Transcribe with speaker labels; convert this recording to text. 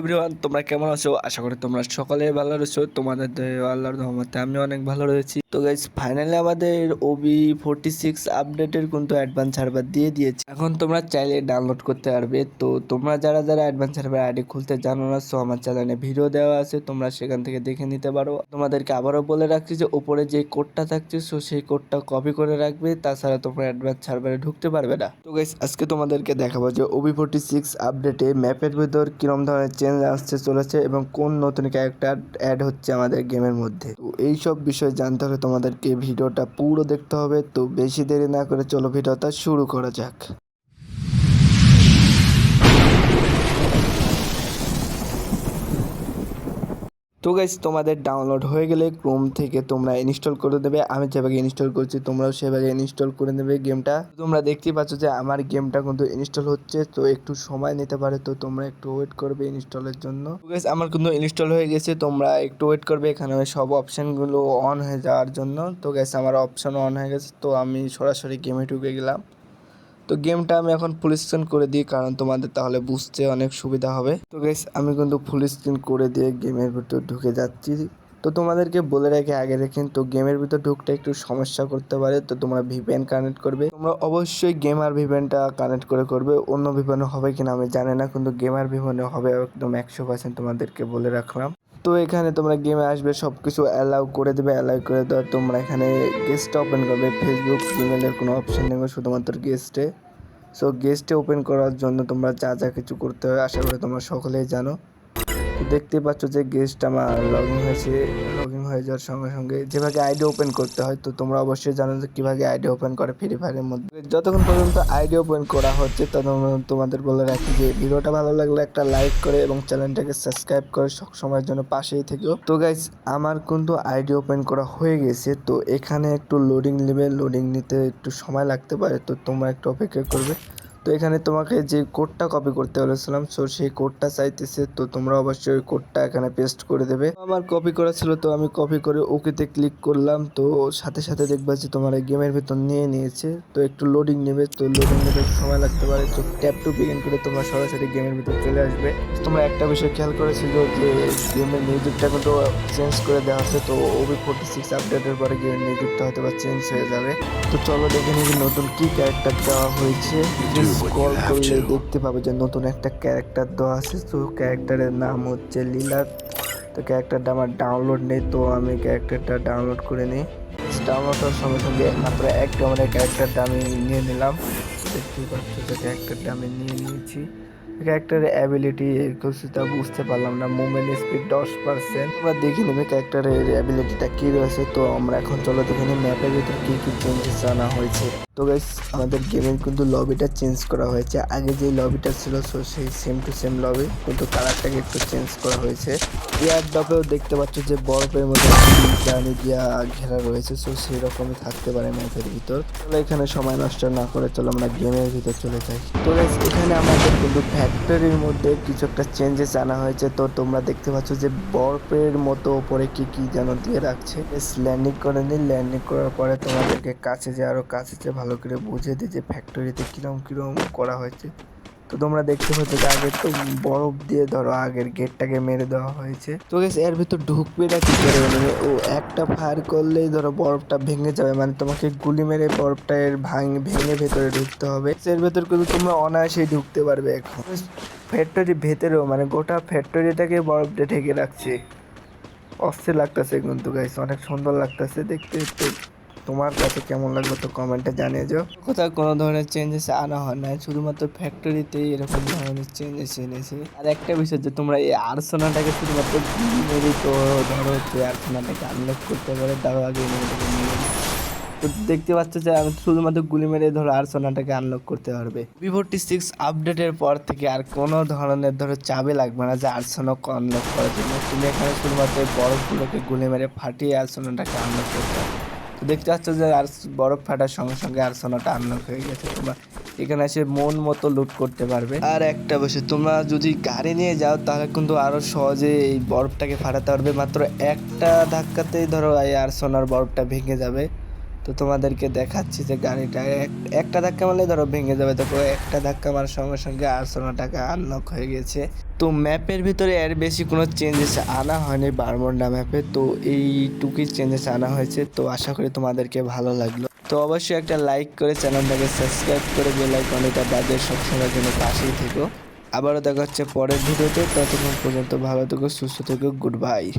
Speaker 1: Everyone তোমরা কেমন আছো? আশা করি তোমরা সকলে ভালো রয়েছো। তোমাদের আল্লাহর রহমতে আমি অনেক ভালো রয়েছি। তো গাইজ ফাইনালি আমাদের ওবি ফোরটি সিক্স আপডেটের কিন্তু অ্যাডভান্স সার্ভার দিয়ে দিয়েছে। এখন তোমরা চাইলে ডাউনলোড করতে পারবে। তো তোমরা যারা যারা অ্যাডভান্স সার্ভার আইডি খুলতে জানো না সো আমার চ্যানেলে ভিডিও দেওয়া আছে। তোমরা সেখান থেকে দেখে নিতে পারো। তোমাদেরকে আবারও বলে রাখছি যে, উপরে যে কোডটা থাকছে সো সেই কোডটা কপি করে রাখবে। তাছাড়া তোমরা অ্যাডভান্স সার্ভারে ঢুকতে পারবে না। তো গাইজ আজকে তোমাদেরকে দেখাবো যে ওবি ফোরটি সিক্স আপডেটে ম্যাপের ভিতর কিরম ধরনের চেঞ্জ আসতে চলেছে এবং কোন নতুন ক্যারেক্টার অ্যাড হচ্ছে আমাদের গেমের মধ্যে। তো এই সব বিষয় জানতে হলে তোমাদেরকে ভিডিওটা পুরো দেখতে হবে। তো বেশি দেরি না করে চলো ভিডিওটা শুরু করা যাক। তো গাইজ তোমাদের ডাউনলোড হয়ে গেলে ক্রোম থেকে তোমরা ইনস্টল করে দেবে। আমি যেভাবে ইনস্টল করছি, তোমরাও সেভাবে ইনস্টল করে নেবে গেমটা তোমরা দেখতেই পাচ্ছ যে আমার গেমটা কিন্তু ইনস্টল হচ্ছে, তো একটু সময় নিতে পারে, তো তোমরা একটু ওয়েট করবে ইনস্টলের জন্য। তো গাইজ আমার কিন্তু ইনস্টল হয়ে গেছে, তোমরা একটু ওয়েট করবে, এখানে সব অপশানগুলো অন হয়ে যাওয়ার জন্য। তো গাইজ আমার অপশান অন হয়ে গেছে, তো আমি সরাসরি গেমে ঢুকে গেলাম। তো গেমটা আমি এখন ফুল স্ক্রিন করে দিই, কারণ তোমাদের তাহলে বুঝতে অনেক সুবিধা হবে। তো গাইস আমি কিন্তু ফুল স্ক্রিন করে দিয়ে গেমের ভিতর ঢুকে যাচ্ছি। তো তোমাদেরকে বলে রাখি, আগে রেখেন তো গেমের ভিতর ঢুকতে একটু সমস্যা করতে পারে, তো তোমরা ভিপিএন কানেক্ট করবে। তোমরা অবশ্যই গেমার ভিপিএনটা কানেক্ট করে করবে, অন্য ভিপিএন হবে কিনা আমি জানি না, কিন্তু গেমার ভিপিএনে হবে একদম একশো পার্সেন্ট তোমাদেরকে বলে রাখলাম। তো এখানে তোমরা গেমে আসবে সব কিছু অ্যালাউ করে দেবে অ্যালাউ করে দেওয়ার তোমরা এখানে গেস্ট ওপেন করবে। ফেসবুক ইমেলের কোনো অপশান নেবে শুধুমাত্র গেস্টে সো গেস্টে ওপেন করার জন্য তোমরা যা যা কিছু করতে হয়, আশা করি তোমরা সকলেই জানো। দেখতে পাচ্ছ যে গেস্ট আমার লগ ইন হয়েছে। হয়ে যাওয়ার সঙ্গে সঙ্গে যেভাবে আইডি ওপেন করতে হয়, তো তোমরা অবশ্যই জানো যে কীভাবে আইডি ওপেন করে ফ্রি ফায়ারের মধ্যে। যতক্ষণ পর্যন্ত আইডি ওপেন করা হচ্ছে, ততক্ষণ তোমাদের বলে রাখি যে ভিডিওটা ভালো লাগলে একটা লাইক করে এবং চ্যানেলটাকে সাবস্ক্রাইব করে সব সময়ের জন্য পাশেই থেকেও তো গাইজ আমার কিন্তু আইডি ওপেন করা হয়ে গেছে, তো এখানে একটু লোডিং নেবে লোডিং নিতে একটু সময় লাগতে পারে, তো তোমরা একটু অপেক্ষা করবে। তো এখানে তোমাকে যে কোডটা কপি করতে বলেছিলাম সো সেই কোডটা চাইতেছে, তো তোমরা অবশ্যই ওই কোডটা এখানে পেস্ট করে দেবে। আমার কপি করা ছিল, তো আমি কপি করে ওকেতে ক্লিক করলাম, তো সাথে সাথে দেখবা যে তোমার গেমের ভেতর নিয়ে নিয়েছে, তো একটু লোডিং নেবে, তো লোডিং নেবে সময় লাগতে পারে, তো ট্যাপ টু বিগিন করে তোমরা সরাসরি গেমের ভিতর চলে আসবে। তোমরা একটা বিষয় খেয়াল করেছিল যে গেমের মিউজিকটা কিন্তু চেঞ্জ করে দেওয়া হচ্ছে তো ওবি ফোর্টি সিক্স আপডেটের পরে গেমের মিউজিকটা হয়তো বা চেঞ্জ হয়ে যাবে। তো চলো দেখে নিবি নতুন কি ক্যারেক্টার দেওয়া হয়েছে। স্ক্রল করলে দেখতে পাবে যে নতুন একটা ক্যারেক্টার দেওয়া আছে। তো ক্যারেক্টারের নাম হচ্ছে লীলা। তো ক্যারেক্টারটা আমার ডাউনলোড নেই তো আমি ক্যারেক্টারটা ডাউনলোড করে নিই। ডাউনলোড হওয়ার সঙ্গে সঙ্গে মাত্র এক ডলারের ক্যারেক্টারটা আমি নিয়ে নিলাম। দেখতেই পাচ্ছ যে ক্যারেক্টারটা আমি নিয়ে নিয়েছি। ক্যারেক্টারের অ্যাবিলিটি তা বুঝতে পারলাম না। মুভমেন্ট স্পিড দশ পার্সেন্ট তোমরা দেখে নেবে ক্যারেক্টারের অ্যাবিলিটিটা কী রয়েছে। তো আমরা এখন চলো দেখে নিই ম্যাপের ভিতর কী কী চেঞ্জেস আনা হয়েছে। তো গাইস আমাদের গেমের কিন্তু লবিটা চেঞ্জ করা হয়েছে। আগে যে লবিটা ছিল সো সেই সেম টু সেম লবি কিন্তু কালারটাকে একটু চেঞ্জ করা হয়েছে। এয়ার ডপেও দেখতে পাচ্ছ যে বরফের মধ্যে জানি দিয়া ঘেরা রয়েছে সো সেই রকমই থাকতে পারে ম্যাপের ভিতর। চলো এখানে সময় নষ্ট না করে চলো আমরা গেমের ভিতর চলে যাই। তো গাইস এখানে আমাদের কিন্তু ফ্যাক্টরির মধ্যে কিছু একটা চেঞ্জেস আনা হয়েছে। তো তোমরা দেখতে পাচ্ছ যে বরফের মতো ওপরে কি কি যেন দিয়ে রাখছে। ল্যান্ডিং করে নিই ল্যান্ডিং করার পরে তোমাদেরকে কাছে যে আরও কাছে যে ভালো করে বুঝে দিই যে ফ্যাক্টরিতে কিরম কিরম করা হয়েছে। তো তোমরা দেখতে পাচ্ছ যে আগে তো বরফ দিয়ে ধরো, আগের গেটটাকে মেরে দেওয়া হয়েছে। তো গেছে এর ভিতর ঢুকবে না কি করে? মানে ও একটা ফায়ার করলেই ধরো বরফটা ভেঙে যাবে। মানে তোমাকে গুলি মেরে বরফটা এর ভাঙ, ভেঙে ভেতরে ঢুকতে হবে। এর ভেতর কিন্তু তোমরা অনায়াসেই ঢুকতে পারবে এখন। ফ্যাক্টরি ভেতরেও মানে গোটা ফ্যাক্টরিটাকে বরফ দিয়ে ঢেকে রাখছে। অস্থির লাগতেছে কিন্তু গাইস অনেক সুন্দর লাগতেছে দেখতে দেখতে তোমার কাছে কেমন লাগল তো কমেন্টে জানিয়ে যাও কোথাও কোনো ধরনের চেঞ্জেস আনা হয় না শুধুমাত্র ফ্যাক্টরিতেই এরকম ধরনের চেঞ্জেস এনেছে। আর একটা বিষয় যে তোমরা এই আর্সোনাটাকে শুধুমাত্র মেরেই তো ধরো হচ্ছে আর্সোনাটাকে আনলক করতে পারে তার আগে মেরে। তো দেখতে পাচ্ছ যে আমি শুধুমাত্র গুলি মেরে ধরো আর্সোনাটাকে আনলক করতে পারবে। ভিভোটি সিক্স আপডেটের পর থেকে আর কোনো ধরনের ধরো চাবি লাগবে না যে আর্সোনক আনলক করার জন্য। তুমি এখানে শুধুমাত্র বরফগুলোকে গুলি মেরে ফাটিয়ে আর্সোনাটাকে আনলক করতে পারবে। তো দেখতে পাচ্ছ যে আর বরফ ফাটার সঙ্গে সঙ্গে আর সোনাটা আনলক হয়ে গেছে। তোমরা এখানে এসে মন মতো লুট করতে পারবে। আর একটা বসে তোমরা যদি গাড়ি নিয়ে যাও, তাহলে কিন্তু আরও সহজে এই বরফটাকে ফাটাতে পারবে। মাত্র একটা ধাক্কাতেই ধরো এই আর সোনার বরফটা ভেঙে যাবে। তো তোমাদেরকে দেখাচ্ছি যে গাড়িটা এক- একটা ধাক্কা মারলে ধরো ভেঙে যাবে। তো একটা ধাক্কা মারার সঙ্গে সঙ্গে আর্সোনাটাকে আনলক হয়ে গেছে। তো ম্যাপের ভিতরে এর বেশি কোনো চেঞ্জেস আনা হয়নি বারমন্ডা ম্যাপে তো এইটুকুই চেঞ্জেস আনা হয়েছে। তো আশা করি তোমাদেরকে ভালো লাগল। তো অবশ্যই একটা লাইক করে চ্যানেলটাকে সাবস্ক্রাইব করে বেল আইকনটা বাজে সবসময়ের জন্য পাশেই থেকো। আবারও দেখা হচ্ছে পরের ভিডিওতে। ততক্ষণ পর্যন্ত ভালো থেকো, সুস্থ থেকো গুড বাই